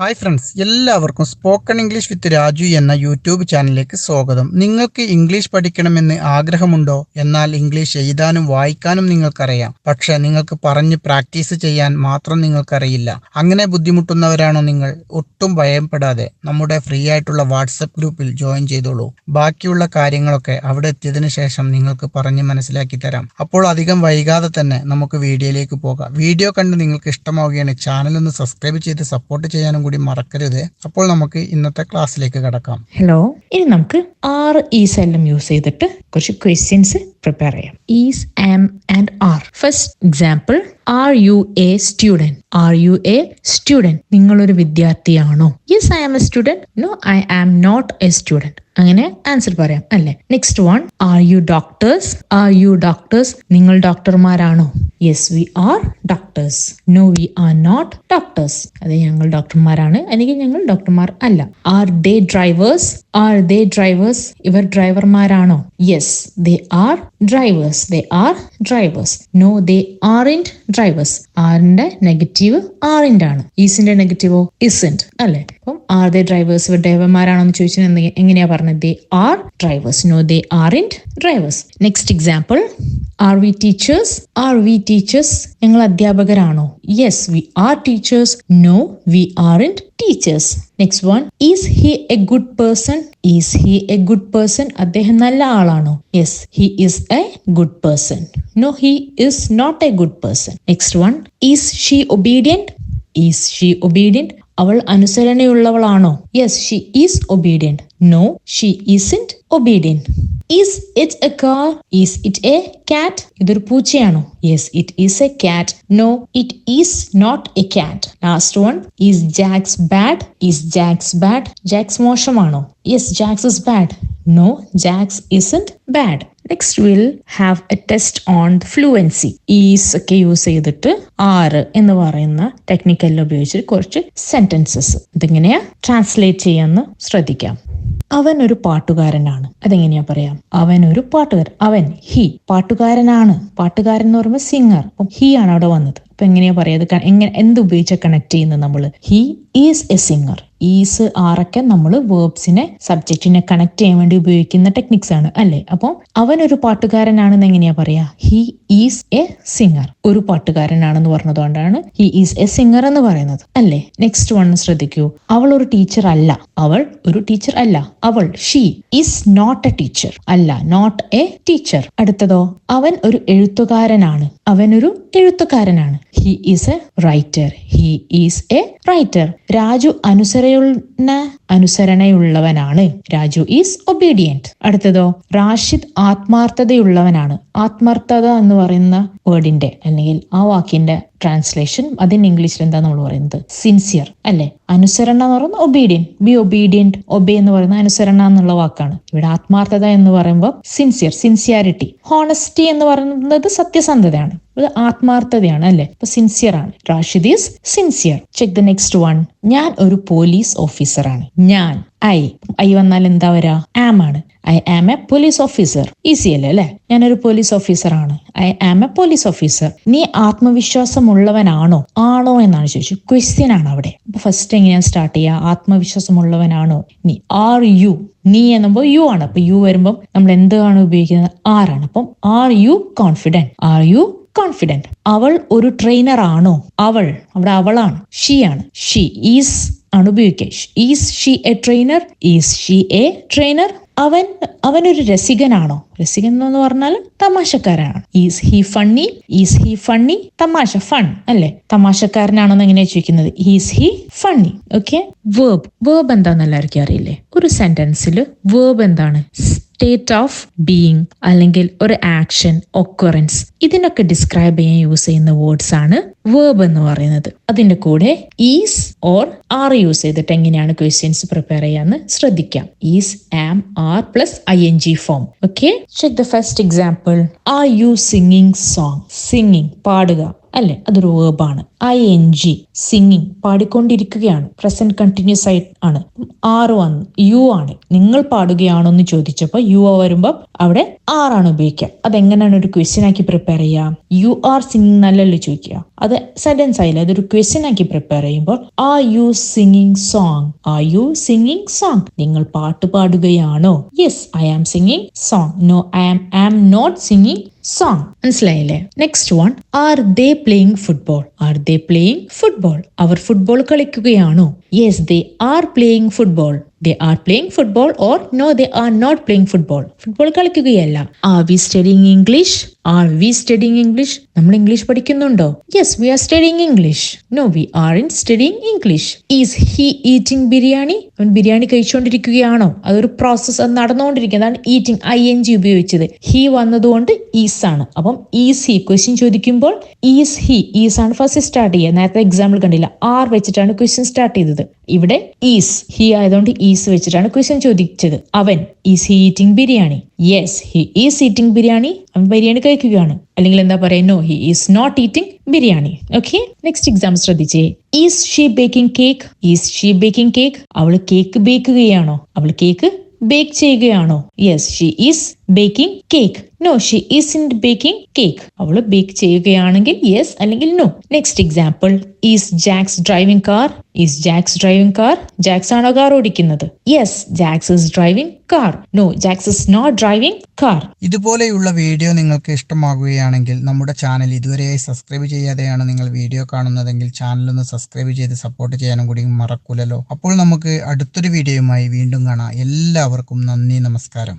Hi friends എല്ലാവർക്കും spoken English with Raju എന്ന YouTube ചാനലിലേക്ക് സ്വാഗതം. നിങ്ങൾക്ക് ഇംഗ്ലീഷ് പഠിക്കണമെന്ന് ആഗ്രഹമുണ്ടോ? എന്നാൽ ഇംഗ്ലീഷ് എഴുതാനും വായിക്കാനും നിങ്ങൾക്കറിയാം. പക്ഷെ നിങ്ങൾക്ക് പറഞ്ഞ് പ്രാക്ടീസ് ചെയ്യാൻ മാത്രം നിങ്ങൾക്കറിയില്ല. അങ്ങനെ ബുദ്ധിമുട്ടുന്നവരാണോ നിങ്ങൾ? ഒട്ടും ഭയപ്പെടാതെ നമ്മുടെ ഫ്രീ ആയിട്ടുള്ള വാട്സപ്പ് ഗ്രൂപ്പിൽ ജോയിൻ ചെയ്തോളൂ. ബാക്കിയുള്ള കാര്യങ്ങളൊക്കെ അവിടെ എത്തിയതിനു ശേഷം നിങ്ങൾക്ക് പറഞ്ഞ് മനസ്സിലാക്കി തരാം. അപ്പോൾ അധികം വൈകാതെ തന്നെ നമുക്ക് വീഡിയോയിലേക്ക് പോകാം. വീഡിയോ കണ്ട് നിങ്ങൾക്ക് ഇഷ്ടമാവുകയാണ് ചാനൽ ഒന്ന് സബ്സ്ക്രൈബ് ചെയ്ത് സപ്പോർട്ട് ചെയ്യാനും കൂടി മറക്കരുത്. അപ്പോൾ നമുക്ക് ഇന്നത്തെ ക്ലാസ്സിലേക്ക് കടക്കാം. ഹലോ ഇനി നമുക്ക് ആറ് ഈ സെല്ലും യൂസ് ചെയ്തിട്ട് കുറച്ച് ക്വസ്റ്റ്യൻസ് പ്രിപ്പയർ ചെയ്യാം. Is am and are first example are you a student are you a student നിങ്ങളൊരു വിദ്യാർത്ഥിയാണോ? Yes I am a student no I am not a student അങ്ങനെ ആൻസർ പറയാം അല്ലെ? Next one are you doctors are you doctors നിങ്ങൾ ഡോക്ടർമാരാണോ yes we are doctors no we are not doctors അതെ ഞങ്ങൾ ഡോക്ടർമാരാണ് അല്ലെങ്കിൽ ഞങ്ങൾ ഡോക്ടർമാർ അല്ല. Are they drivers are they drivers ഇവർ ഡ്രൈവർമാരാണോ yes they are drivers they are drivers no they are in drivers ആറിന്റെ നെഗറ്റീവ് ആറിന്റെ ആണ്. ഈസിന്റെ നെഗറ്റീവോ ഇസന്റ് അല്ലെ? അപ്പം ആർ ദേ ഡ്രൈവേഴ്സ് ഇവർ ഡ്രൈവർമാരാണോ എന്ന് ചോദിച്ചാൽ എങ്ങനെയാ പറഞ്ഞത്? They are drivers no they are in drivers next example are we teachers are we teachers ഞങ്ങൾ അധ്യാപകരാണോ? Yes we are teachers no we are in teachers next one is he a good person is he a good person അദ്ദേഹം നല്ല ആളാണോ? Yes he is a good person no he is not a good person next one is she obedient is she obedient അവൾ അനുസരണയുള്ളവളാണോ? Yes she is obedient no she in obedient is it a car is it a cat ഇതൊരു പൂച്ചയാണോ? Yes it is a cat no it is not a cat last one is Jacks bad is Jacks bad Jacks മോശമാണോ? Yes Jacks is bad no Jacks isn't bad next will have a test on fluency is ഒക്കെ use ചെയ്തിട്ട് are എന്ന് പറയുന്ന ടെക്നിക്കലിൽ ഉപയോഗിച്ചിട്ട് കുറച്ച് sentences ഇതെങ്ങനെയാ? Translate ചെയ്യാന്ന് ശ്രദ്ധിക്കാം. അവൻ ഒരു പാട്ടുകാരനാണ്. അതെങ്ങനെയാ പറയാം? അവൻ ഒരു പാട്ടുകാരൻ. അവൻ ഹി പാട്ടുകാരനാണ്. പാട്ടുകാരൻ എന്ന് പറയുമ്പോൾ സിംഗർ അപ്പം ഹി ആണ് അവിടെ വന്നത്. അപ്പൊ എങ്ങനെയാ പറയാ? എങ്ങനെ എന്ത് ഉപയോഗിച്ച കണക്ട് ചെയ്യുന്നത് നമ്മൾ he is a singer is ആറൊക്കെ നമ്മൾ വേർബ്സിനെ സബ്ജക്റ്റിനെ കണക്ട് ചെയ്യാൻ വേണ്ടി ഉപയോഗിക്കുന്ന ടെക്നിക്സ് ആണ് അല്ലെ? അപ്പോൾ അവൻ ഒരു പാട്ടുകാരനാണെന്ന് എങ്ങനെയാ പറയാ? ഹി ഈസ് എ സിംഗർ ഒരു പാട്ടുകാരനാണെന്ന് പറഞ്ഞതുകൊണ്ടാണ് ഹി ഈസ് എ സിംഗർ എന്ന് പറയുന്നത് അല്ലെ? നെക്സ്റ്റ് വൺ ശ്രദ്ധിക്കൂ. അവൾ ഒരു ടീച്ചർ അല്ല. അവൾ ഒരു ടീച്ചർ അല്ല. അവൾ she is not a teacher അല്ല നോട്ട് എ ടീച്ചർ അടുത്തതോ? അവൻ ഒരു എഴുത്തുകാരനാണ്. അവൻ ഒരു എഴുത്തുകാരനാണ്. He is a writer he is a writer Raju അനുസരണ അനുസരണയുള്ളവനാണ്. രാജു ഈസ് ഒബീഡിയന്റ് അടുത്തതോ റാഷിദ് ആത്മാർത്ഥതയുള്ളവനാണ്. ആത്മാർത്ഥത എന്ന് പറയുന്ന വേർഡിന്റെ അല്ലെങ്കിൽ ആ വാക്കിന്റെ ട്രാൻസ്ലേഷൻ അതിന് ഇംഗ്ലീഷിൽ എന്താ നമ്മൾ പറയുന്നത്? സിൻസിയർ അല്ലെ? അനുസരണ എന്ന് പറയുന്നത് ഒബീഡിയൻ ബി ഒബീഡിയന്റ് ഒബേ എന്ന് പറയുന്ന അനുസരണ എന്നുള്ള വാക്കാണ്. ഇവിടെ ആത്മാർത്ഥത എന്ന് പറയുമ്പോൾ സിൻസിയർ സിൻസിയാരിറ്റി ഹോണസ്റ്റി എന്ന് പറയുന്നത് സത്യസന്ധതയാണ്. ഇത് ആത്മാർത്ഥതയാണ് അല്ലെ? അപ്പൊ സിൻസിയർ ആണ്. Rashid is sincere check the next one ഞാൻ ഒരു പോലീസ് ഓഫീസറാണ് ഞാൻ. ഐ ഐ വന്നാൽ എന്താ വരാ? ആം ആണ്. I am a police officer. Easy അല്ലേ അല്ലെ? ഞാനൊരു പോലീസ് ഓഫീസർ ആണ് I am a police officer. നീ ആത്മവിശ്വാസമുള്ളവനാണോ? ആണോ എന്നാണ് ചോദിച്ചു ക്വസ്റ്റ്യൻ ആണ് അവിടെ. അപ്പൊ ഫസ്റ്റ് എങ്ങനെയാണ് സ്റ്റാർട്ട് ചെയ്യുക ആത്മവിശ്വാസമുള്ളവനാണോ? നീ ആർ യു നീ എന്നുമ്പോൾ യു ആണ്. അപ്പൊ യു വരുമ്പോൾ നമ്മൾ എന്താണ് ഉപയോഗിക്കുന്നത്? ആർ ആണ്. അപ്പം are you confident are you confident അവൾ ഒരു ട്രെയിനർ ആണോ? അവൾ അവിടെ അവളാണ്. ഷീ ആണ്. ഷീ ഈസ് ആണ് ഉപയോഗിക്കുക. Is she a trainer is she a trainer അവൻ അവനൊരു രസികനാണോ? രസികൻ എന്ന് പറഞ്ഞാൽ തമാശക്കാരനാണ്. Is he funny is he funny തമാശ ഫൺ അല്ലെ? തമാശക്കാരനാണെന്ന് എങ്ങനെയാ ചോദിക്കുന്നത്? Is he funny okay verb verb എന്താന്ന് എല്ലാവർക്കും അറിയില്ലേ? ഒരു സെന്റൻസിൽ വേർബ് എന്താണ്? സ്റ്റേറ്റ് ഓഫ് ബീയിങ് അല്ലെങ്കിൽ ഒരു ആക്ഷൻ ഒക്കറൻസ് ഇതിനൊക്കെ ഡിസ്ക്രൈബ് ചെയ്യാൻ യൂസ് ചെയ്യുന്ന വേർഡ്സ് ആണ് വേർബ് എന്ന് പറയുന്നത്. അതിന്റെ കൂടെ ഈസ് ഓർ ആർ യൂസ് ചെയ്തിട്ട് എങ്ങനെയാണ് ക്വസ്റ്റ്യൻസ് പ്രിപ്പയർ ചെയ്യാന്ന് ശ്രദ്ധിക്കാം. Is am are plus I N G form okay check the first example are you singing song singing പാടുക. അല്ലെ? അതൊരു വേർബാണ് ഐ എൻ ജി സിംഗിങ് പാടിക്കൊണ്ടിരിക്കുകയാണ്. പ്രസന്റ് കണ്ടിന്യൂസ് ആയി ആണ്. ആറ് വന്ന് യു ആണ്. നിങ്ങൾ പാടുകയാണോ എന്ന് ചോദിച്ചപ്പോൾ യു വരുമ്പോൾ അവിടെ ആറാണ് ഉപയോഗിക്കുക. അതെങ്ങനെയാണ് ഒരു ക്വസ്റ്റ്യൻ ആക്കി പ്രിപ്പയർ ചെയ്യുക യു ആർ സിംഗിങ് നല്ലല്ലോ ചോദിക്കുക? അത് സെന്റൻസ് ആയില്ല. അതൊരു ക്വസ്റ്റ്യൻ ആക്കി പ്രിപ്പയർ ചെയ്യുമ്പോൾ are you singing song are you singing song നിങ്ങൾ പാട്ട് പാടുകയാണോ? Yes I am singing song no I am I am not singing song മനസ്സിലായില്ലേ? Next one are they playing football are they playing football our football കളിക്കുകയാണോ? Yes they are playing football they are playing football or no they are not playing football football കളിക്കുകയല്ല. Are we studying English are we studying English നമ്മൾ English പഠിക്കുന്നുണ്ടോ? Yes we are studying English no we are in studying English is he eating biryani അവൻ ബിരിയാണി കഴിച്ചുകൊണ്ടിരിക്കുകയാണോ? അതൊരു process അത് നടന്നുകൊണ്ടിരിക്കുന്നതാണ് eating I N G ഉപയോഗിച്ചത്. He വന്നതുകൊണ്ട് ഈസ് ആണ്. അപ്പം ഈസ് ഹി ക്വസ്റ്റ്യൻ ചോദിക്കുമ്പോൾ ഈസ് ഹി ഈസ് ആണ് ഫസ്റ്റ് സ്റ്റാർട്ട് ചെയ്യുക. നേരത്തെ എക്സാമ്പിൾ കണ്ടില്ല. ആർ വെച്ചിട്ടാണ് ക്വസ്റ്റ്യൻ സ്റ്റാർട്ട് ചെയ്തത്. ഇവിടെ ഈസ് ഹി ആയതുകൊണ്ട് ഈസ് വെച്ചിട്ടാണ് ക്വസ്റ്റ്യൻ ചോദിച്ചത്. അവൻ is he eating biryani yes he is eating biryani അവൻ ബിരിയാണി കഴിക്കുകയാണ്. അല്ലെങ്കിൽ എന്താ പറയുക no he is not eating biryani okay next exam ശ്രദ്ധിച്ചേ. Is she baking cake is she baking cake അവൾ കേക്ക് ബേക്കുകയാണോ അവൾ കേക്ക് ബേക്ക് ചെയ്യുകയാണോ? Yes she is baking cake no she is in baking cake അവൾ bake ചെയ്യുകയാണെങ്കിൽ yes അല്ലെങ്കിൽ no next example is Jacks driving car is Jacks driving car Jacks ആണോ car ഓടിക്കുന്നത്? Yes Jacks is driving car no Jacks is not driving car ഇതുപോലെയുള്ള video നിങ്ങൾക്ക് ഇഷ്ടമാകുകയാണെങ്കിൽ നമ്മുടെ channel ഇതുവരെയായി subscribe ചെയ്യാതെയാണ് നിങ്ങൾ വീഡിയോ കാണുന്നതെങ്കിൽ ചാനൽ ഒന്ന് സബ്സ്ക്രൈബ് ചെയ്ത് സപ്പോർട്ട് ചെയ്യാനും കൂടി മറക്കൂലല്ലോ. അപ്പോൾ നമുക്ക് അടുത്തൊരു വീഡിയോയുമായി വീണ്ടും കാണാം. എല്ലാവർക്കും നന്ദി നമസ്കാരം.